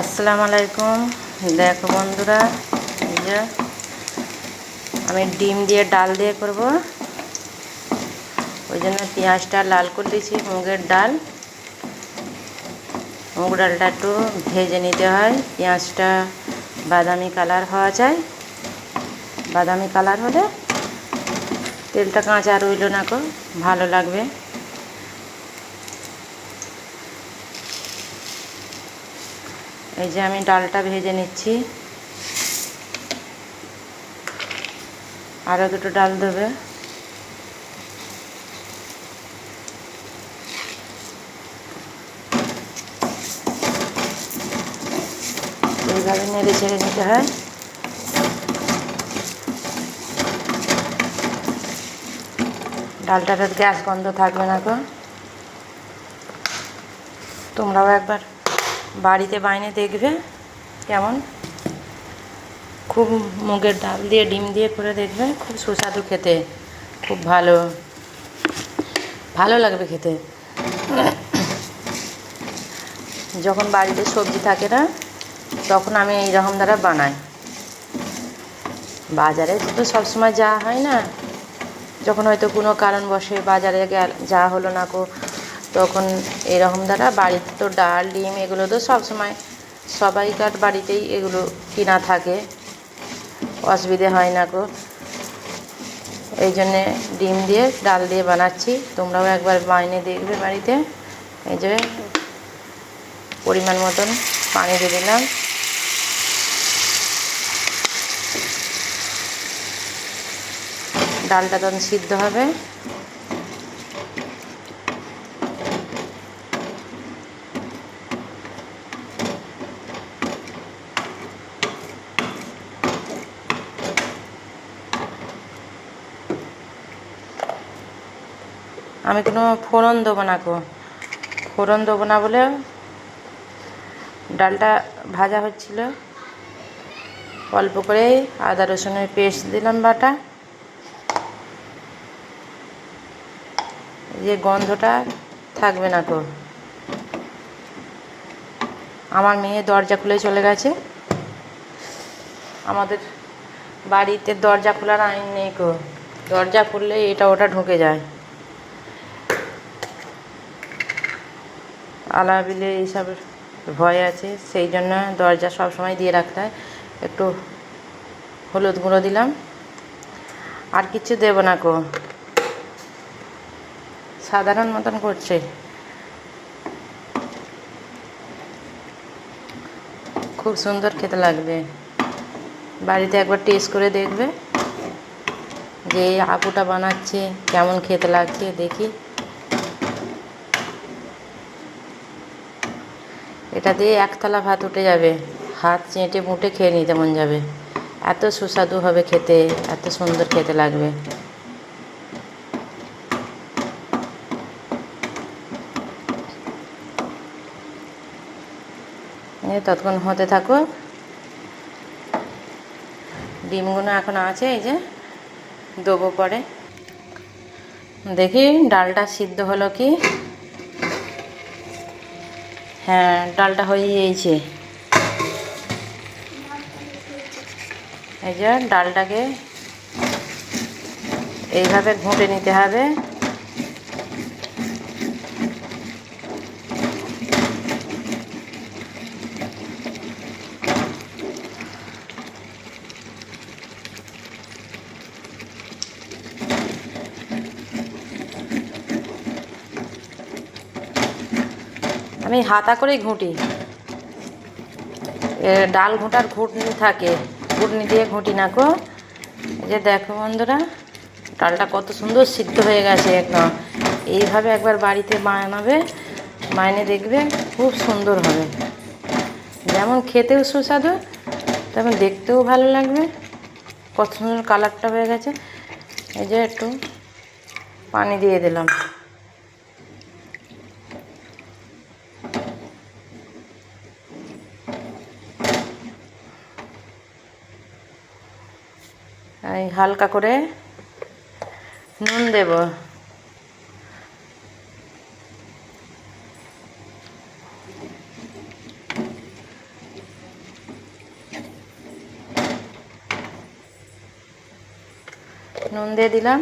আসসালামু আলাইকুম। দেখো বন্ধুরা যে আমি ডিম দিয়ে ডাল দিয়ে করব। ওই জন্য পেঁয়াজটা লাল করে দিয়েছি, মুগের ডাল। মুগ ডালটা একটু ভেজে নিতে হয়। পেঁয়াজটা বাদামি কালার হওয়া যায় বাদামি কালার হলে তেলটা কাঁচা রইল না কো ভালো লাগবে। এই যে আমি ডালটা ভেজে নিচ্ছি। আরও দুটো ডাল দেবে। এইভাবে নেড়ে ছেড়ে নিতে হয়। ডালটার গ্যাস গন্ধ থাকবে না গো। তোমরাও একবার বাড়িতে বাইনে দেখবে, কেমন? খুব মুগের ডাল দিয়ে, ডিম দিয়ে করে দেখবে, খুব সুস্বাদু খেতে, খুব ভালো। ভালো লাগবে খেতে। যখন বাড়িতে সবজি থাকে না, তখন আমি এই রকম দ্বারা বানাই। বাজারে তো সবসময় যাওয়া হয় না। যখন হয়তো কোনো কারণবশে বাজারে যাওয়া হলো না কো তখন এরকম দ্বারা বাড়িতে তো ডাল, ডিম এগুলো তো সবসময় সবাইকার বাড়িতেই এগুলো কিনা থাকে। অসুবিধে হয় না গো। এই জন্যে ডিম দিয়ে, ডাল দিয়ে বানাচ্ছি। তোমরাও একবার বাইনে দেখবে বাড়িতে। এই যে পরিমাণ মতন পানি দিয়ে দিলাম। ডালটা তখন সিদ্ধ হবে। আমি কোনো ফোড়ন দেবো না গো। ফোড়ন দেবো না বলে ডালটা ভাজা হচ্ছিল। অল্প করে আদা রসুনের পেস্ট দিলাম বাটা। যে গন্ধটা থাকবে না গো আমার মেয়ে দরজা খুলে চলে গেছে। আমাদের বাড়িতে দরজা খোলার আইন নেই কো দরজা খুললে এটা ওটা ঢুকে যায়। আলা বিলে এইসব ভয় আছে, সেই জন্য দরজা সব সময় দিয়ে রাখতে হয়। একটু হলুদ গুঁড়ো দিলাম। আর কিছু দেবো না কো সাধারণ মতন করছে। খুব সুন্দর খেতে লাগবে। বাড়িতে একবার টেস্ট করে দেখবে। যে আপুটা বানাচ্ছে, কেমন খেতে লাগছে, দেখি। এটা দিয়ে এক থালা ভাত উঠে যাবে। হাত চেটে মুটে খেয়ে নিতে মন যাবে। এত সুস্বাদু হবে খেতে, এত সুন্দর খেতে লাগবে। ততক্ষণ হতে থাকো। ডিমগুলো এখন আছে, এই যে দেবো পরে। দেখি ডালটা সিদ্ধ হলো কি? হ্যাঁ ডালটা হয়ে গিয়েছে। এই যে ডালটাকে এইভাবে ঘুঁটে নিতে হবে। আমি হাতা করেই ঘুঁটি। ডাল ঘুঁটার ঘুটনি থাকে, ঘুটনি দিয়ে ঘুঁটি না কো এই যে দেখো বন্ধুরা, ডালটা কত সুন্দর সিদ্ধ হয়ে গেছে একদম। এইভাবে একবার বাড়িতে বানাবে মাইনে দেখবে খুব সুন্দর হবে। যেমন খেতেও সুস্বাদু, তেমন দেখতেও ভালো লাগবে। কত সুন্দর কালারটা হয়ে গেছে। এই যে একটু পানি দিয়ে দিলাম। হালকা করে নুন দেব। নুন দিয়ে দিলাম।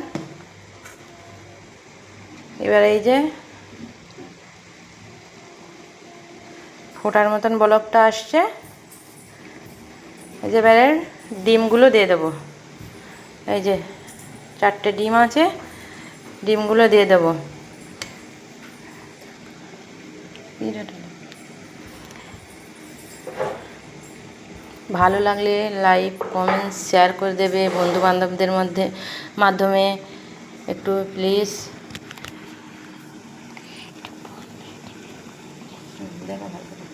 এবার এই যে ফোটার মতন বলকটা আসছে। এই যে এবারের ডিমগুলো দিয়ে দেবো। এই যে চারটে ডিম আছে, ডিমগুলো দিয়ে দেবো। ভালো লাগলে লাইক কমেন্ট শেয়ার করে দেবে বন্ধু বান্ধবদের মধ্যে মাধ্যমে। একটু প্লিজ দেখা ভালো করে।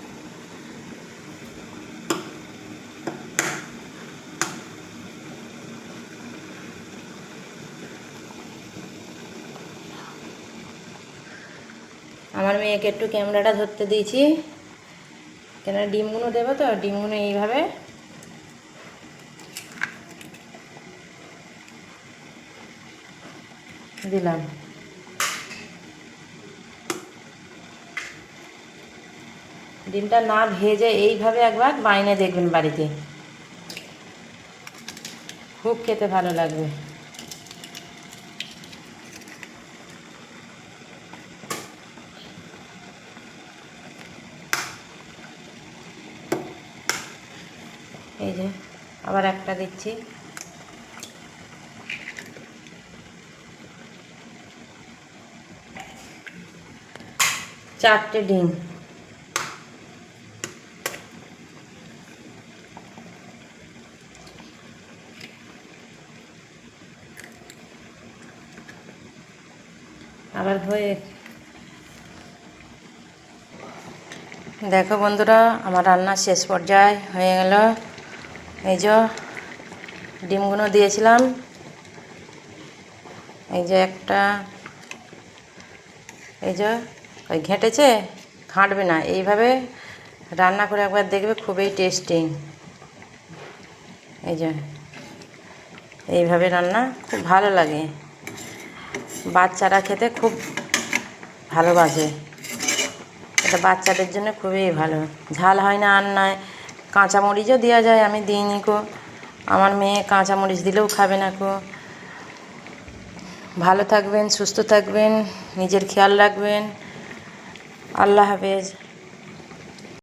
আমার মেয়েকে একটু ক্যামেরাটা ধরতে দিয়েছি। কেন ডিমগুলো দেবো তো ডিমগুলো এইভাবে। দিলাম। ডিমটা না ভেজে এইভাবে একবার বাইনে দেখবেন বাড়িতে। খুব খেতে ভালো লাগবে। এই যে, আবার একটা দিচ্ছি। চারটে ডিম। আবার হয়ে দেখো বন্ধুরা, আমার রান্না শেষ পর্যায়ে হয়ে গেল। এই যে ডিমগুলো দিয়েছিলাম। এই যে একটা, এই যে ওই ঘেঁটেছে ঘাঁটবে না। এইভাবে রান্না করে একবার দেখবে, খুবই টেস্টিং এই যে এইভাবে রান্না খুব ভালো লাগে। বাচ্চারা খেতে খুব ভালোবাসে। এটা বাচ্চাদের জন্য খুবই ভালো। ঝাল হয় না, আর নয়। কাঁচামরিচও দেওয়া যায়, আমি দিইনি কো আমার মেয়ে কাঁচামরিচ দিলেও খাবে না কো ভালো থাকবেন, সুস্থ থাকবেন, নিজের খেয়াল রাখবেন। আল্লাহ হাফেজ।